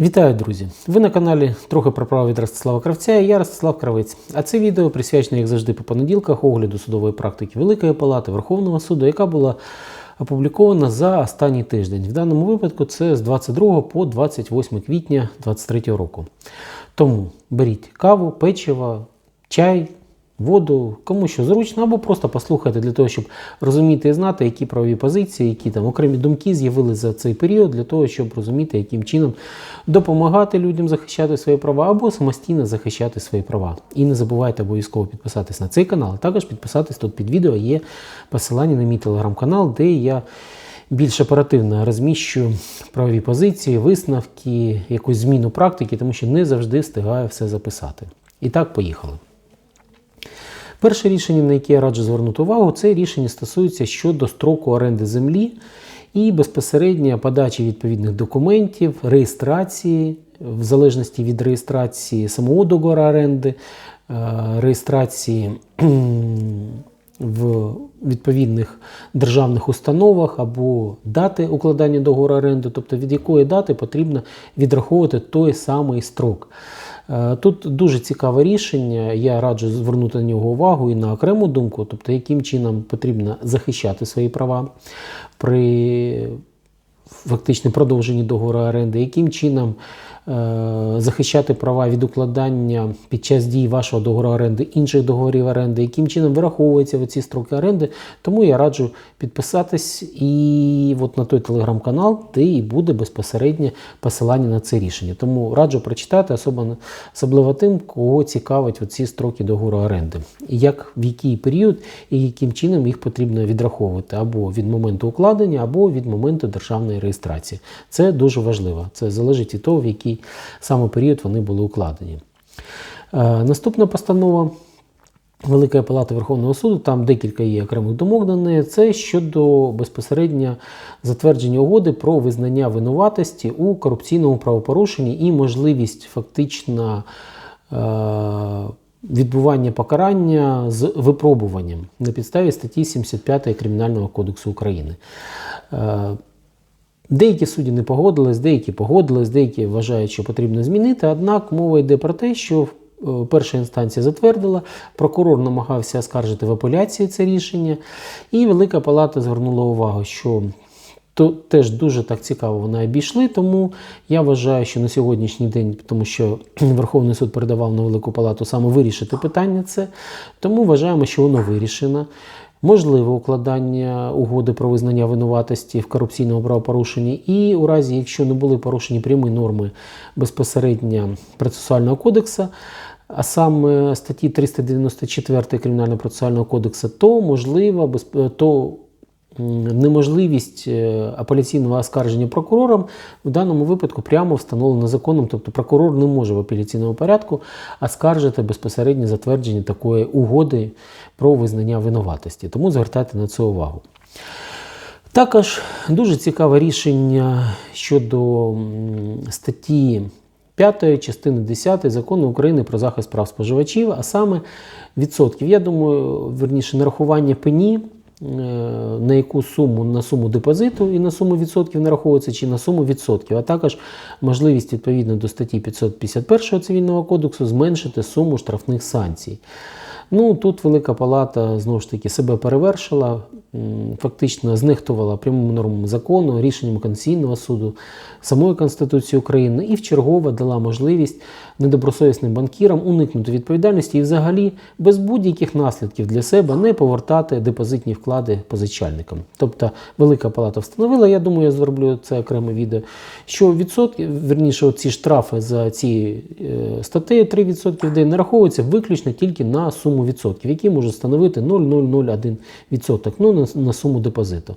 Вітаю, друзі! Ви на каналі трохи про право від Ростислава Кравця і я Ростислав Кравець. А це відео присвячене, як завжди, по понеділках огляду судової практики Великої Палати Верховного суду, яка була опублікована за останній тиждень. В даному випадку це з 22 по 28 квітня 2023 року. Тому беріть каву, печиво, чай. Воду, кому що зручно, або просто послухайте для того, щоб розуміти і знати, які правові позиції, які там окремі думки з'явилися за цей період, для того, щоб розуміти, яким чином допомагати людям захищати свої права, або самостійно захищати свої права. І не забувайте обов'язково підписатись на цей канал, а також підписатись тут під відео. Є посилання на мій телеграм-канал, де я більш оперативно розміщую правові позиції, висновки, якусь зміну практики, тому що не завжди встигаю все записати. І так, поїхали. Перше рішення, на яке я раджу звернути увагу, це рішення стосується щодо строку оренди землі і безпосередньо подачі відповідних документів, реєстрації, в залежності від реєстрації самого договору оренди, е, реєстрації в відповідних державних установах або дати укладання договору оренди, тобто від якої дати потрібно відраховувати той самий строк. Е, Тут дуже цікаве рішення. Я раджу звернути на нього увагу і на окрему думку, тобто, яким чином потрібно захищати свої права при фактично продовженні договору оренди, яким чином захищати права від укладання під час дії вашого договору оренди, інших договорів оренди, яким чином вираховуються ці строки оренди. Тому я раджу підписатись і от на той телеграм-канал, де і буде безпосереднє посилання на це рішення. Тому раджу прочитати, особливо, тим, кого цікавить ці строки договору оренди. Як в який період і яким чином їх потрібно відраховувати або від моменту укладення, або від моменту державної реєстрації. Це дуже важливо. Це залежить від того, в який саме період вони були укладені. Е, Наступна постанова. Великої палати Верховного суду, там декілька є окремих думок на неї. Це щодо безпосередньо затвердження угоди про визнання винуватості у корупційному правопорушенні і можливість фактично е, відбування покарання з випробуванням на підставі статті 75 Кримінального кодексу України. Е, Деякі судді не погодились, деякі погодились, деякі вважають, що потрібно змінити. Однак мова йде про те, що е, перша інстанція затвердила, прокурор намагався оскаржити в апеляції це рішення, і Велика Палата звернула увагу, що то теж дуже так цікаво вони обійшли. Тому я вважаю, що на сьогоднішній день, тому що Верховний суд передавав на Велику Палату саме вирішити питання це, тому вважаємо, що воно вирішено. Можливе укладання угоди про визнання винуватості в корупційному правопорушенні, і у разі, якщо не були порушені прямі норми безпосередньо процесуального кодексу, а саме статті 394 Кримінального процесуального кодексу, то можливо безп- то неможливість е, апеляційного оскарження прокурором в даному випадку прямо встановлена законом, тобто прокурор не може в апеляційному порядку оскаржити безпосередньо затвердження такої угоди про визнання винуватості. Тому звертайте на це увагу. Також дуже цікаве рішення щодо статті 5 частини 10 закону України про захист прав споживачів, а саме відсотків. Я думаю, верніше нарахування пені. Е, На яку суму на суму депозиту і на суму відсотків нараховується, чи на суму відсотків, а також можливість відповідно до статті 551 цивільного кодексу зменшити суму штрафних санкцій. Ну тут Велика Палата знову ж таки себе перевершила, фактично знехтувала прямими нормами закону, рішенням Конституційного суду, самої Конституції України і вчергове дала можливість недобросовісним банкірам уникнути відповідальності і взагалі без будь-яких наслідків для себе не повертати депозитні вклади позичальникам. Тобто Велика Палата встановила, я думаю, я зроблю це окреме відео, що відсотки, верніше, ці штрафи за ці е, статтею 3% в день нараховуються виключно тільки на суму відсотків, які можуть становити 0,001 відсоток ну, на, суму депозиту.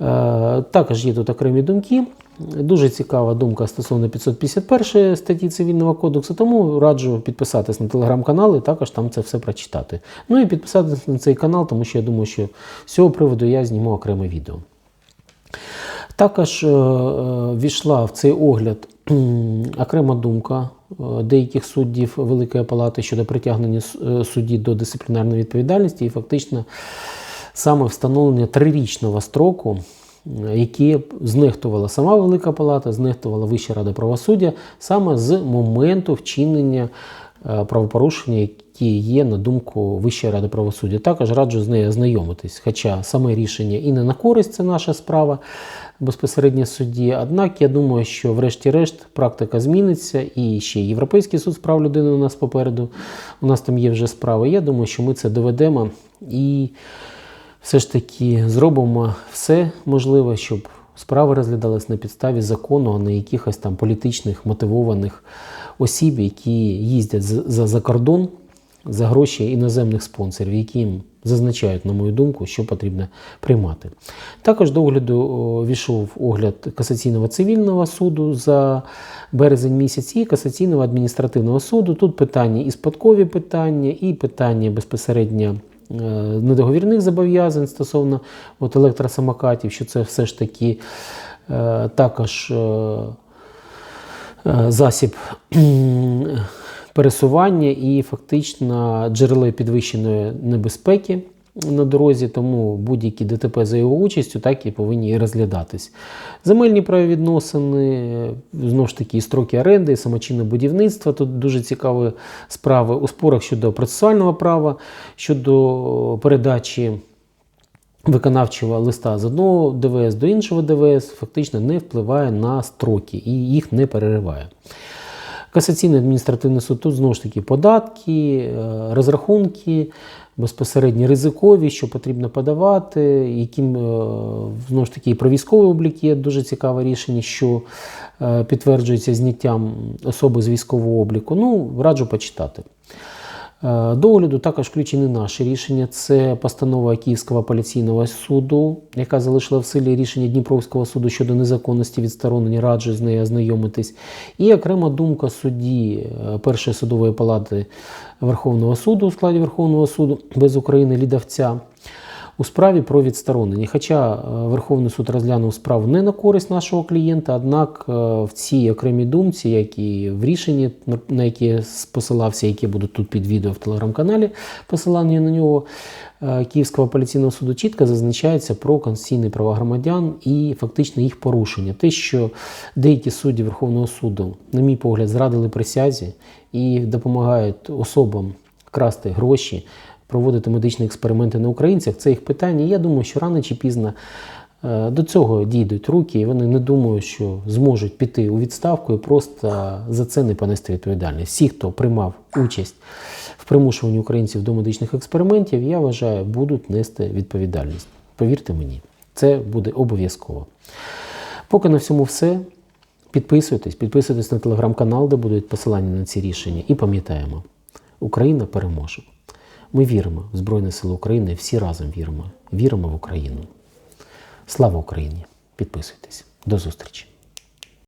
Е, також є тут окремі думки. Дуже цікава думка стосовно 551 статті Цивільного кодексу, тому раджу підписатись на телеграм-канал і також там це все прочитати. Ну і підписатись на цей канал, тому що я думаю, що з цього приводу я зніму окреме відео. Також е, е, війшла в цей огляд окрема думка деяких суддів Великої Палати щодо притягнення судді до дисциплінарної відповідальності і фактично саме встановлення трирічного строку які знехтувала сама Велика Палата, знехтувала Вища Рада правосуддя саме з моменту вчинення е, правопорушення, які є на думку Вищої ради правосуддя. Також раджу з нею ознайомитись, хоча саме рішення і не на користь це наша справа безпосередньо судді. Однак я думаю, що врешті-решт практика зміниться, і ще Європейський суд з прав людини у нас попереду. У нас там є вже справи. Я думаю, що ми це доведемо і все ж таки зробимо все можливе, щоб справи розглядались на підставі закону, а не якихось там політичних мотивованих осіб, які їздять за, за кордон за гроші іноземних спонсорів, які їм зазначають, на мою думку, що потрібно приймати. Також до огляду війшов огляд касаційного цивільного суду за березень місяць і касаційного адміністративного суду. Тут питання і спадкові питання, і питання безпосередньо недоговірних зобов'язань стосовно от електросамокатів, що це все ж таки е, також. е, е, засіб пересування і фактично джерело підвищеної небезпеки на дорозі, тому будь-які ДТП за його участю так і повинні розглядатись. Земельні правовідносини, знову ж таки, і строки оренди, і самочинне будівництво. Тут дуже цікаві справи у спорах щодо процесуального права, щодо передачі виконавчого листа з одного ДВС до іншого ДВС фактично не впливає на строки і їх не перериває. Касаційний адміністративний суд тут знову ж таки податки, е, розрахунки, безпосередньо ризикові, що потрібно подавати, яким е, знову ж таки і про військовий облік є дуже цікаве рішення, що е, підтверджується зняттям особи з військового обліку. Ну, раджу почитати. Е, До огляду також включені наші рішення. Це постанова Київського апеляційного суду, яка залишила в силі рішення Дніпровського суду щодо незаконності відсторонення, раджу з нею ознайомитись. І окрема думка судді е, Першої судової палати Верховного суду у складі Верховного суду без України Лідавця. У справі про відсторонення. Хоча е, Верховний суд розглянув справу не на користь нашого клієнта, однак е, в цій окремій думці, як і в рішенні, на- яке посилався, які будуть тут під відео в телеграм-каналі, посилання на нього е, Київського апеляційного суду чітко зазначається про конституційні права громадян і фактично їх порушення. Те, що деякі судді Верховного суду, на мій погляд, зрадили присязі і допомагають особам красти гроші, проводити медичні експерименти на українцях, це їх питання. І я думаю, що рано чи пізно е, до цього дійдуть руки, і вони не думають, що зможуть піти у відставку і просто за це не понести відповідальність. Всі, хто приймав участь в примушуванні українців до медичних експериментів, я вважаю, будуть нести відповідальність. Повірте мені, це буде обов'язково. Поки на всьому все. Підписуйтесь, підписуйтесь на телеграм-канал, де будуть посилання на ці рішення. І пам'ятаємо, Україна переможе. Ми віримо в Збройні Сили України, всі разом віримо. Віримо в Україну. Слава Україні! Підписуйтесь. До зустрічі!